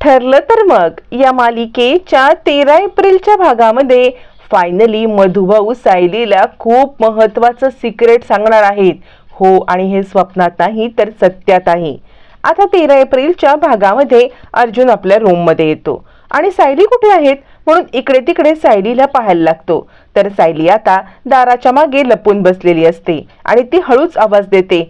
ठरलं तर मग. या मालिकेच्या तेरा एप्रिलच्या भागामध्ये फायनली मधुभाऊ सायलीला खूप महत्वाचं सिक्रेट सांगणार आहेत. हो आणि हे स्वप्नात नाही तर सत्यात आहे. आता तेरा एप्रिलच्या भागामध्ये अर्जुन आपल्या रूममध्ये येतो. आणि सायली कुठे आहेत? म्हणून इकडे तिकडे सायलीला पाहायला लागतो. तर सायली आता दाराच्या मागे लपून बसलेली असते आणि ती हळूच आवाज देते.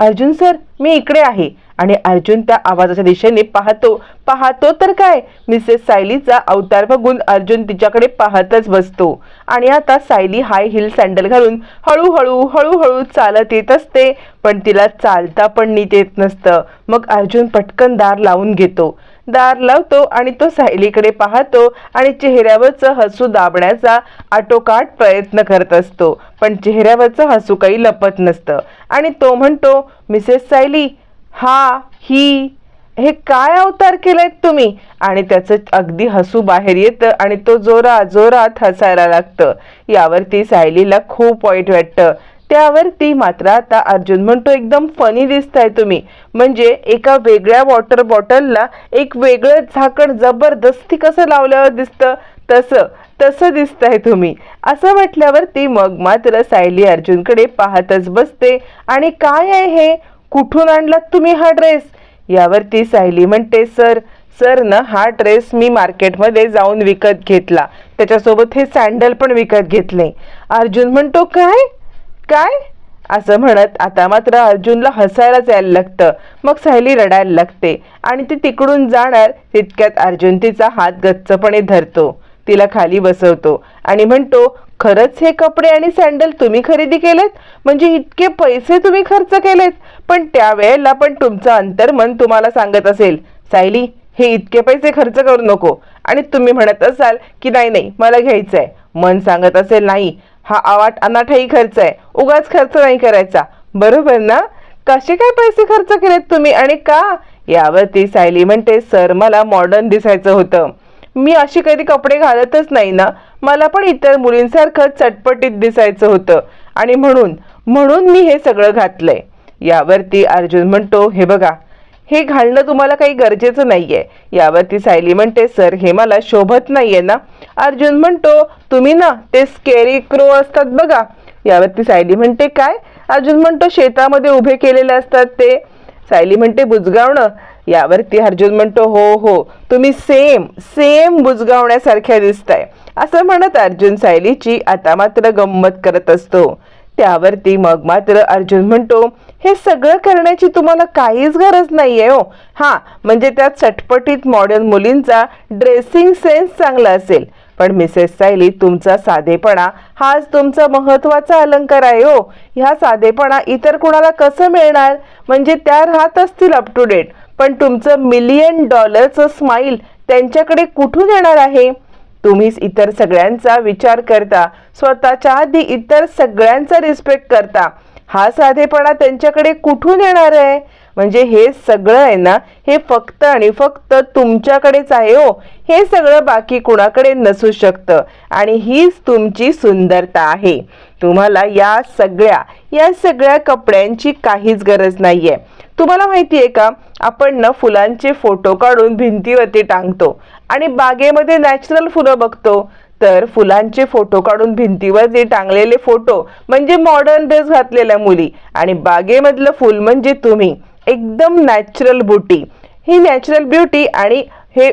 अर्जुन सर मी इकडे आहे. आणि अर्जुन त्या आवाजाच्या दिशेने पाहतो. पाहतो तर काय? मिसेस सायलीचा अवतार बघून अर्जुन तिच्याकडे पाहतच बसतो. आणि आता सायली हाय हिल सँडल घालून हळूहळू हळूहळू चालत येत असते. पण तिला चालता पण नीट येत नसतं. मग अर्जुन पटकन दार लावून घेतो. दार लावतो आणि तो सायलीकडे पाहतो आणि चेहऱ्यावरचं हसू दाबण्याचा आटोकाट प्रयत्न करत असतो. पण चेहऱ्यावरचं हसू काही लपत नसतं. आणि तो म्हणतो मिसेस सायली हा ही हे काय अवतार केलेत तुम्ही? आणि त्याचं अगदी हसू बाहेर येतं आणि तो जोरा जोरात हसायला लागतं. यावरती सायलीला खूप वाईट वाटतं. त्यावरती मात्र आता अर्जुन म्हणतो एकदम फनी दिसताय तुम्ही. म्हणजे एका वेगळ्या वॉटर बॉटलला एक वेगळं झाकण जबरदस्ती कसं लावल्यावर दिसतं? तसं तसं दिसतंय तुम्ही. असं म्हटल्यावरती मग मात्र सायली अर्जुनकडे पाहतच बसते. आणि काय आहे हे? कुठून आणलात तुम्ही हा ड्रेस? यावरती सायली म्हणते सर सर ना हा ड्रेस मी मार्केटमध्ये जाऊन विकत घेतला. त्याच्यासोबत हे सँडल पण विकत घेतले. अर्जुन म्हणतो काय? काय? असं म्हणत आता मात्र अर्जुनला हसायलाच यायला लागतं. मग सायली रडायला लागते आणि ती तिकडून जाणार तितक्यात अर्जुन तिचा हात गच्चपणे धरतो. तिला खाली बसवतो. आणि म्हणतो खरंच हे कपडे आणि सँडल तुम्ही खरेदी केलेत? म्हणजे इतके पैसे तुम्ही खर्च केलेत. पण त्यावेळेला पण तुमचं अंतर्मन तुम्हाला सांगत असेल. सायली हे इतके पैसे खर्च करू नको. आणि तुम्ही म्हणत असाल की नाही नाही मला घ्यायचं आहे मन सांगत असेल नाही हा आवाट अनाठाई खर्च आहे. उगाच खर्च नाही करायचा. बरोबर ना? कसे काय पैसे खर्च केलेत तुम्ही आणि का? यावरती सायली म्हणते सर मला मॉडर्न दिसायचं होतं. मी अशी कधी कपडे घालतच नाही ना. मला पण इतर मुलींसारखं चटपटीत दिसायचं होतं. आणि म्हणून म्हणून मी हे सगळं घातलंय. यावरती अर्जुन म्हणतो हे बघा हे घालणं तुम्हाला काही गरजेचं नाहीये. यावरती सायली म्हणते सर हे मला शोभत नाहीये ना. अर्जुन म्हणतो तुम्ही ना ते स्केरी क्रो असतात बघा. यावरती सायली म्हणते काय? अर्जुन म्हणतो शेतामध्ये उभे केलेले असतात ते. सायली म्हणते बुजगावणं. यावरती अर्जुन म्हणतो हो हो तुम्ही सेम सेम बुजगावण्यासारख्या दिसताय. असं म्हणत अर्जुन सायलीची आता मात्र गंमत करत असतो. त्यावरती मग मात्र अर्जुन म्हणतो हे सगळं करण्याची तुम्हाला काहीच गरज नाहीये हो. हां म्हणजे त्या चटपटीत मॉडर्न मुलींचा ड्रेसिंग सेन्स चांगला असेल. पण मिसेस सायली तुमचा साधेपणा हाच तुमचा महत्त्वाचा अलंकार आहे हो. ह्या साधेपणा इतर कुणाला कसं मिळणार? म्हणजे त्या राहत असतील अप टू डेट पण तुमचं मिलियन डॉलरचं स्माईल त्यांच्याकडे कुठून येणार आहे? तुम्हीच इतर सगळ्यांचा विचार करता. स्वतःच्या आधी इतर सगळ्यांचा रिस्पेक्ट करता. हा साधेपणा त्यांच्याकडे कुठून येणार आहे? म्हणजे हे सगळं आहे ना हे फक्त आणि फक्त तुमच्याकडेच आहे हो. हे सगळं बाकी कुणाकडे नसू शकतं. आणि हीच तुमची सुंदरता आहे. तुम्हाला या सगळ्या या सगळ्या कपड्यांची काहीच गरज नाही आहे तुम्हाला माहिती आहे का आपण ना फुलांचे फोटो काढून भिंतीवरती टांगतो आणि बागेमध्ये नॅचरल फुलं बघतो. तर फुलांचे फोटो काढून भिंतीवर जे टांगलेले फोटो म्हणजे मॉडर्न ड्रेस घातलेल्या मुली आणि बागेमधलं फुल म्हणजे तुम्ही. एकदम नॅचरल ब्युटी ही नॅचरल ब्युटी आणि हे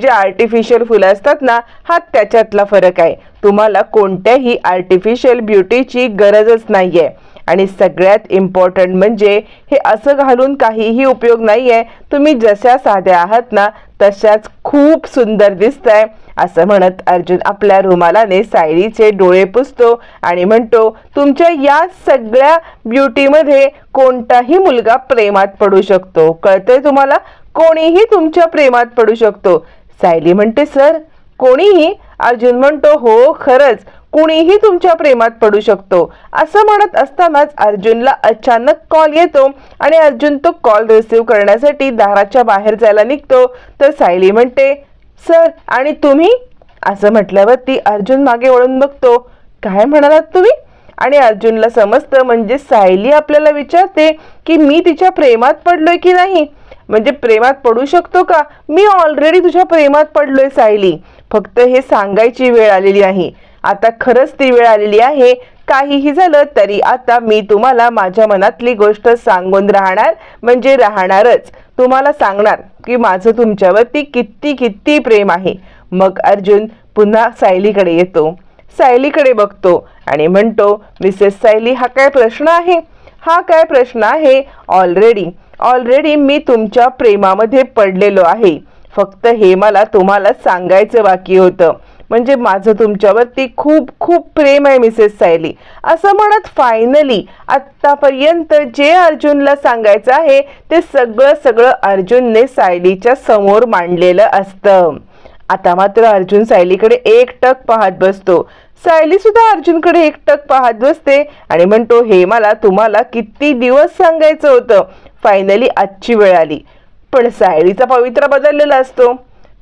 जे आर्टिफिशियल फुलं असतात ना हा त्याच्यातला फरक आहे. तुम्हाला कोणत्याही आर्टिफिशियल ब्युटीची गरजच नाहीये. आणि सगळ्यात इम्पॉर्टंट म्हणजे हे असं घालून काहीही उपयोग नाही आहे तुम्ही जशा साध्या आहात ना तशाच खूप सुंदर दिसतंय असं म्हणत अर्जुन आपल्या रुमालाने सायलीचे डोळे पुसतो आणि म्हणतो तुमच्या या सगळ्या ब्युटीमध्ये कोणताही मुलगा प्रेमात पडू शकतो. कळतंय तुम्हाला? कोणीही तुमच्या प्रेमात पडू शकतो. सायली म्हणते सर कोणीही अर्जुन म्हणतो हो खरंच. कुणीही तुमच्या प्रेमात पडू शकतो. असं म्हणत असतानाच अर्जुनला अचानक कॉल येतो आणि अर्जुन तो कॉल रिसीव्ह करण्यासाठी दाराच्या बाहेर जायला निघतो. तर सायली म्हणते सर आणि तुम्ही? असं म्हटल्यावरती अर्जुन मागे वळून बघतो. काय म्हणालात तुम्ही? आणि अर्जुनला समजतं म्हणजे सायली आपल्याला विचारते की मी तिच्या प्रेमात पडलोय की नाही? म्हणजे प्रेमात पडू शकतो का? मी ऑलरेडी तुझ्या प्रेमात पडलोय सायली. फक्त हे सांगायची वेळ आलेली आहे. आता खरंच ती वेळ आलेली आहे. काहीही झालं तरी आता मी तुम्हाला माझ्या मनातली गोष्ट सांगून राहणार म्हणजे राहणारच. तुम्हाला सांगणार की माझं तुमच्यावरती किती किती प्रेम आहे. मग अर्जुन पुन्हा सायलीकडे येतो. सायलीकडे बघतो आणि म्हणतो मिसेस सायली हा काय प्रश्न आहे? हा काय प्रश्न आहे? ऑलरेडी ऑलरेडी मी तुमच्या प्रेमामध्ये पडलेलो आहे. फक्त हे मला तुम्हाला सांगायचं बाकी होतं. म्हणजे माझं तुमच्यावरती खूप खूप प्रेम आहे मिसेस सायली असं म्हणत फायनली आत्तापर्यंत जे अर्जुनला सांगायचं आहे ते सगळं सगळं अर्जुनने सायलीच्या समोर मांडलेलं असतं. आता मात्र अर्जुन सायलीकडे एकटक पाहत बसतो. सायली सुद्धा अर्जुनकडे एकटक पाहत बसते आणि म्हणतो हे मला तुम्हाला किती दिवस सांगायचं होतं? फायनली आजची वेळ आली. पण सायलीचा पवित्रा बदललेला असतो.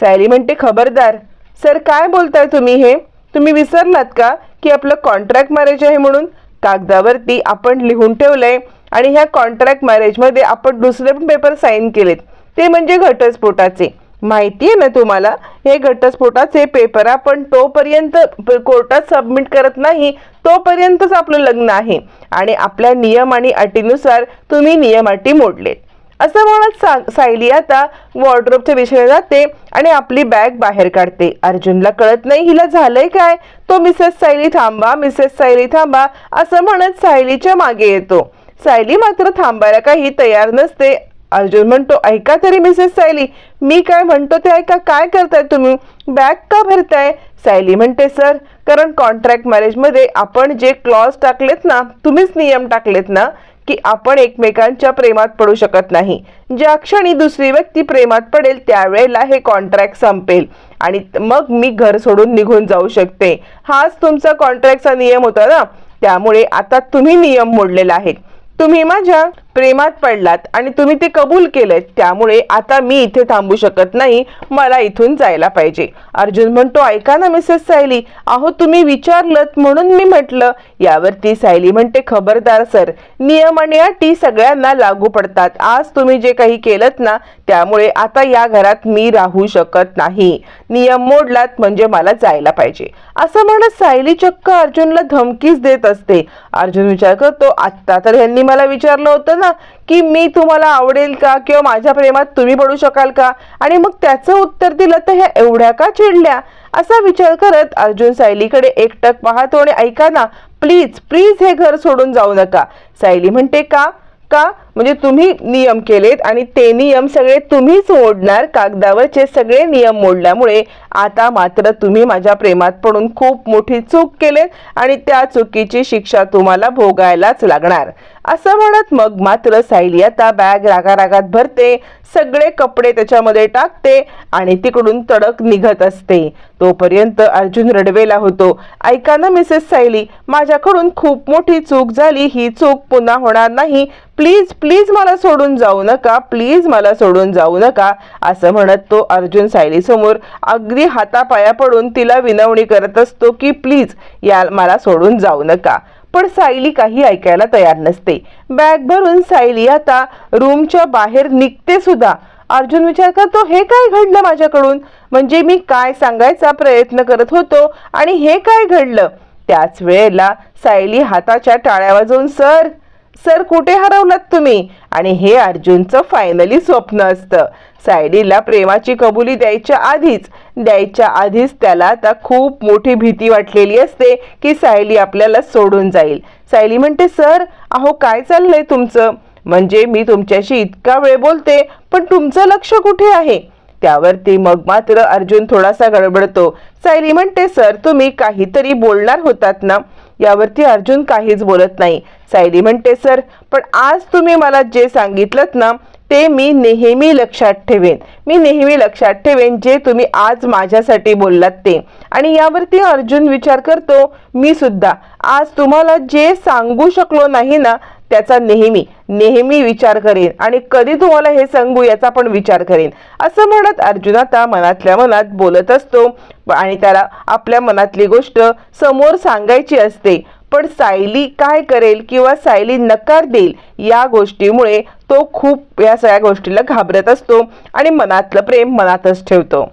सायली म्हणते खबरदार सर काय बोलताय तुम्ही हे? तुम्ही विसरलात का की आपलं कॉन्ट्रॅक्ट मॅरेज आहे म्हणून? कागदावरती आपण लिहून ठेवलंय आणि ह्या कॉन्ट्रॅक्ट मॅरेजमध्ये आपण दुसरे पण पेपर साईन केलेत. ते म्हणजे घटस्फोटाचे. माहिती आहे ना तुम्हाला? हे घटस्फोटाचे पेपर आपण तोपर्यंत प- कोर्टात सबमिट करत नाही तोपर्यंतच आपलं लग्न आहे. आणि आपल्या नियम आणि अटीनुसार तुम्ही नियम अटी मोडलेत. असं म्हणत सा- सायली आता वॉर्ड्रोबच्या दिशेने जाते आणि आपली बॅग बाहेर काढते. अर्जुनला कळत नाही हिला झालंय काय? तो मिसेस सायली थांबा मिसेस सायली थांबा असं म्हणत सायलीच्या मागे येतो. सायली मात्र थांबायला काही तयार नसते. अर्जुन म्हणतो ऐका तरी मिसेस सायली मी काय म्हणतो ते ऐका काय करताय तुम्ही? बॅग का भरताय? सायली म्हणते सर कारण कॉन्ट्रॅक्ट मॅरेजमध्ये आपण जे क्लॉज टाकलेत ना तुम्हीच नियम टाकलेत ना की आपण एकमेकांच्या प्रेमात पडू शकत नाही. ज्या क्षणी दुसरी व्यक्ती प्रेमात पडेल त्यावेळेला हे कॉन्ट्रॅक्ट संपेल आणि मग मी घर सोडून निघून जाऊ शकते. हाच तुमचा कॉन्ट्रॅक्टचा नियम होता ना? त्यामुळे आता तुम्ही नियम मोडलेला आहे. तुम्ही माझ्या प्रेमात पडलात आणि तुम्ही ते कबूल केलं त्यामुळे आता मी इथे थांबू शकत नाही मला इथून जायला पाहिजे. अर्जुन म्हणतो ऐका ना मिसेस सायली अहो तुम्ही विचारलत म्हणून मी म्हटलं. यावरती सायली म्हणते खबरदार सर नियम आणि अटी सगळ्यांना लागू पडतात. आज तुम्ही जे काही केलं ना त्यामुळे आता या घरात मी राहू शकत नाही. नियम मोडलात म्हणजे मला जायला पाहिजे. असं म्हणत सायली चक्क अर्जुनला धमकीच देत असते. अर्जुन विचार करतो आत्ता तर यांनी मला विचारलं होतं ना की मी तुम्हाला आवडेल का किंवा माझ्या प्रेमात तुम्ही पडू शकाल का? आणि मग त्याचं उत्तर दिलं तर ह्या एवढ्या का चिडल्या? असा विचार करत अर्जुन सायलीकडे एकटक पाहतो आणि ऐका ना प्लीज प्लीज हे घर सोडून जाऊ नका. सायली म्हणते का? का? म्हणजे तुम्ही नियम केलेत आणि ते नियम सगळे तुम्हीच मोडणार कागदावरचे सगळे नियम मोडल्यामुळे आता मात्र तुम्ही माझ्या प्रेमात पडून खूप मोठी चूक केलेत आणि त्या चुकीची शिक्षा तुम्हाला भोगायलाच लागणार. असं म्हणत मग मात्र सायली आता बॅग रागारागात भरते सगळे कपडे त्याच्यामध्ये टाकते आणि तिकडून तडक निघत असते. तोपर्यंत अर्जुन रडवेला होतो ऐका ना मिसेस सायली माझ्याकडून खूप मोठी चूक झाली ही चूक पुन्हा होणार नाही. प्लीज प्लीज मला सोडून जाऊ नका प्लीज मला सोडून जाऊ नका असं म्हणत तो अर्जुन सायलीसमोर अगदी हातापाया पडून तिला विनवणी करत असतो की प्लीज या मला सोडून जाऊ नका. पण सायली काही ऐकायला तयार नसते. बॅग भरून सायली आता रूमच्या बाहेर निघते सुद्धा. अर्जुन विचार करतो हे काय घडलं माझ्याकडून? म्हणजे मी काय सांगायचा प्रयत्न करत होतो आणि हे काय घडलं? त्याच वेळेला सायली हाताच्या टाळ्या वाजवून सर सर कुठे हरवलात तुम्ही? आणि हे अर्जुनचं फायनली स्वप्न असतं. सायलीला प्रेमाची कबुली द्यायच्या आधीच द्यायच्या आधीच त्याला आता खूप मोठी भीती वाटलेली असते की सायली आपल्याला सोडून जाईल. सायली म्हणते सर अहो काय चाललंय तुमचं? म्हणजे मी तुमच्याशी इतका वेळ बोलते पण तुमचं लक्ष कुठे आहे? त्यावरती मग मात्र अर्जुन थोडासा गडबडतो. सायली म्हणते सर तुम्ही काहीतरी बोलणार होतात ना? यावरती अर्जुन काहीच बोलत नाही. सायली म्हणते सर पण आज तुम्ही मला जे सांगितलं ना ते मी नेहमी लक्षात ठेवेन. मी नेहमी लक्षात ठेवेन जे तुम्ही आज माझ्यासाठी बोललात ते. आणि यावरती अर्जुन विचार करतो मी सुद्धा. आज तुम्हाला जे सांगू शकलो नाही ना त्याचा नेहमी नेहमी विचार करेन आणि कधी तुम्हाला हे सांगू याचा पण विचार करेन. असं म्हणत अर्जुन आता मनातल्या मनात बोलत असतो आणि त्याला आपल्या मनातली गोष्ट समोर सांगायची असते. पण सायली काय करेल किंवा सायली नकार देईल या गोष्टीमुळे तो खूप या सगळ्या गोष्टीला घाबरत असतो आणि मनातलं प्रेम मनातच ठेवतो.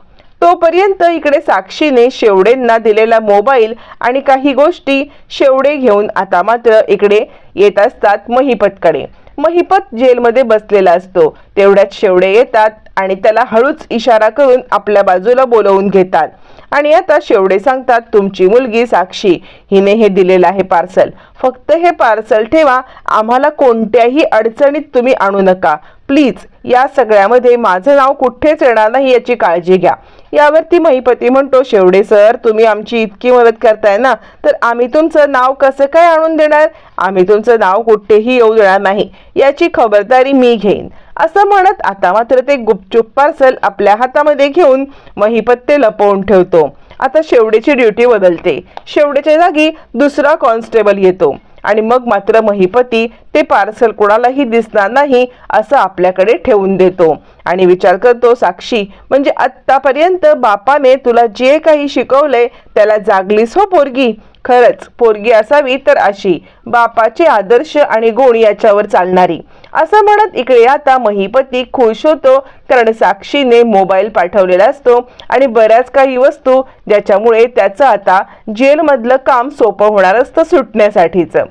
तोपर्यंत इकडे साक्षीने शेवडेंना दिलेला मोबाईल आणि काही गोष्टी शेवडे घेऊन आता मात्र इकडे येत असतात महिपतकडे. महिपत जेलमध्ये बसलेला असतो. तेवढ्यात शेवडे येतात आणि त्याला हळूच इशारा करून आपल्या बाजूला बोलवून घेतात. आणि आता शेवडे सांगतात तुमची मुलगी साक्षी हिने हे दिलेलं आहे पार्सल. फक्त हे पार्सल ठेवा आम्हाला कोणत्याही अडचणीत तुम्ही आणू नका. प्लीज या सगळ्यामध्ये माझं नाव कुठेच येणार नाही याची काळजी घ्या. यावरती महिपती म्हणतो शेवडे सर तुम्ही आमची इतकी मदत करताय ना तर आम्ही तुमचं नाव कसं काय आणून देणार? आम्ही तुमचं नाव कुठेही येऊ देणार नाही याची खबरदारी मी घेईन. असं म्हणत आता मात्र ते गुपचूप पार्सल आपल्या हातामध्ये घेऊन महिपत ते लपवून ठेवतो. आता शेवडेची ड्युटी बदलते. शेवडेच्या जागी दुसरा कॉन्स्टेबल येतो. आणि मग मात्र महिपती ते पार्सल कोणालाही दिसणार नाही असं आपल्याकडे ठेवून देतो. आणि विचार करतो साक्षी म्हणजे आत्तापर्यंत बापाने तुला जे काही शिकवलंय त्याला जागलीस हो पोरगी. खरंच पोरगी असावी तर अशी बापाचे आदर्श आणि गुण याच्यावर चालणारी. असं म्हणत इकडे आता महिपती खुश होतो. कारण साक्षीने मोबाईल पाठवलेला असतो आणि बऱ्याच काही वस्तू ज्याच्यामुळे त्याचं आता जेलमधलं काम सोपं होणार असतं सुटण्यासाठीचं.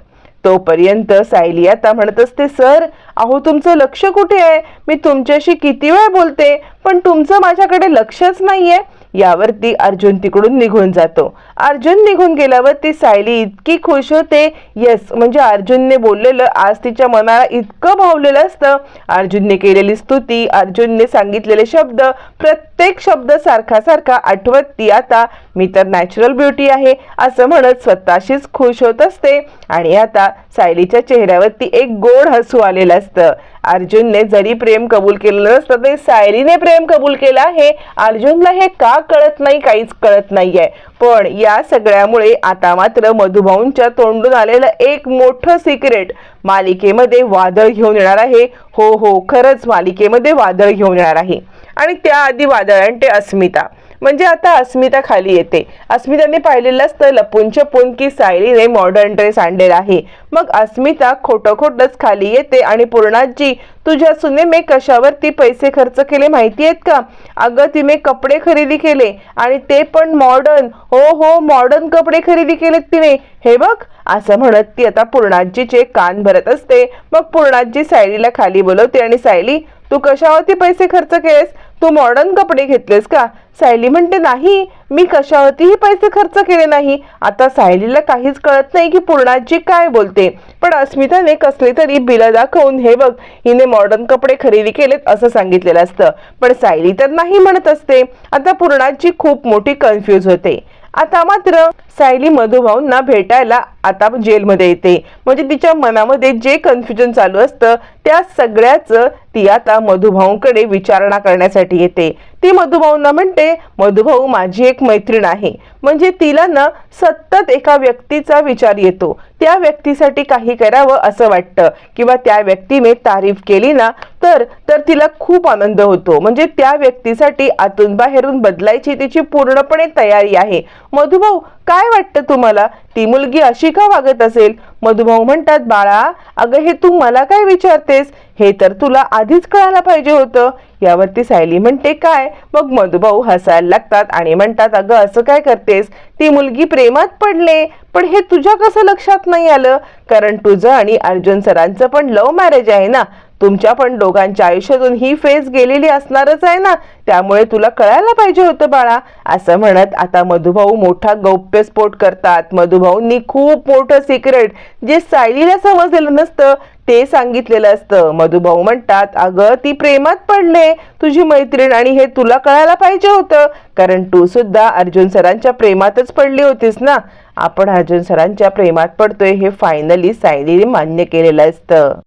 तोपर्यंत सायली आता म्हणत असते सर अहो तुमचं लक्ष कुठे आहे? मी तुमच्याशी किती वेळ बोलते पण तुमचं माझ्याकडे लक्षच नाहीये. यावरती अर्जुन तिकडून निघून जातो. अर्जुन निघून गेल्यावर ती सायली इतकी खुश होते. येस म्हणजे अर्जुनने बोललेलं आज तिच्या मनाला इतकं भावलेलं असतं. अर्जुनने केलेली स्तुती अर्जुनने सांगितलेले शब्द प्रत्येक शब्द सारखा सारखा आठवत. ती आता मी तर नॅचरल ब्युटी आहे असं म्हणत स्वतःशीच खुश होत असते. आणि आता सायलीच्या चेहऱ्यावरती एक गोड हसू आलेलं असतं. अर्जुनने जरी प्रेम कबूल केलेलं नसतं तरी सायलीने प्रेम कबूल केलं आहे. अर्जुनला हे का कळत नाही काहीच कळत नाहीये. पण या सगळ्यामुळे आता मात्र मधुभाऊंच्या तोंडून आलेलं एक मोठं सिक्रेट मालिकेमध्ये वादळ घेऊन येणार आहे. हो हो खरंच मालिकेमध्ये वादळ घेऊन येणार आहे. आणि त्याआधी वादळ आणि ते अस्मिता. म्हणजे आता अस्मिता खाली येते. अस्मिताने पाहिलेलं असतं लपून छपून की सायलीने मॉडर्न ड्रेस आणलेला आहे. मग अस्मिता खोटं खोटंच खाली येते आणि पूर्णाजी तुझ्या सुनेमे कशावरती पैसे खर्च केले माहिती आहेत का? अगं तिने कपडे खरेदी केले आणि ते पण मॉडर्न हो हो मॉडर्न कपडे खरेदी केलेत तिने. हे बघ असं म्हणत ती आता पूर्णाजीचे कान भरत असते. मग पूर्णाजी सायलीला खाली बोलवते आणि सायली तू कशावरती पैसे खर्च केलेस? तू मॉडर्न कपडे घेतलेस का? सायली म्हणते नाही मी कशावरतीही पैसे खर्च केले नाही. आता सायलीला काहीच कळत नाही की पूर्णाजी काय बोलते. पण अस्मिताने कसले तरी बिलं दाखवून हे बघ हिने मॉडर्न कपडे खरेदी केलेत असं सांगितलेलं असतं. पण सायली तर नाही म्हणत असते. आता पूर्णाजी खूप मोठी कन्फ्यूज होते. आता मात्र सायली मधुभाऊंना भेटायला आता जेलमध्ये येते. म्हणजे तिच्या मनामध्ये जे कन्फ्युजन चालू असतं त्या सगळ्याच ती आता मधुभाऊंकडे विचारणा करण्यासाठी येते. ती मधुभाऊंना म्हणते मधुभाऊ माझी एक मैत्रीण आहे. म्हणजे तिला ना सतत एका व्यक्तीचा विचार येतो. त्या व्यक्तीसाठी काही करावं असं वाटतं किंवा त्या व्यक्तीने तारीफ केली ना तर तर तिला खूप आनंद होतो. म्हणजे त्या व्यक्तीसाठी आतून बाहेरून बदलायची तिची पूर्णपणे तयारी आहे. मधुभाऊ काय वाटतं तुम्हाला? ती मुलगी अशी का वागत असेल? मधुभाऊ म्हणतात बाळा अगं हे तू मला काय विचारतेस? हे तर तुला आधीच कळायला पाहिजे होतं. यावरती सायली म्हणते काय? मग मधुभाऊ हसायला लागतात आणि म्हणतात अगं असं काय करतेस? ती मुलगी प्रेमात पडले. पण हे तुझ्या कसं लक्षात नाही आलं? कारण तुझं आणि अर्जुन सरांचं पण लव्ह मॅरेज आहे ना? तुमच्या पण दोघांच्या आयुष्यातून ही फेज गेलेली असणारच आहे ना? त्यामुळे तुला कळायला पाहिजे होतं बाळा. असं म्हणत आता मधुभाऊ मोठा गौप्यस्फोट करतात. मधुभाऊंनी खूप मोठं सिक्रेट जे सायलीला समजलेलं नसतं ते सांगितलेलं असतं. मधुभाऊ म्हणतात अगं ती प्रेमात पडले. तुझी मैत्रीण आणि हे तुला कळायला पाहिजे होतं. कारण तू सुद्धा अर्जुन सरांच्या प्रेमातच पडली होतीस ना? आपण अर्जुन सरांच्या प्रेमात पडतोय हे फायनली सायलीने मान्य केलेलं असतं.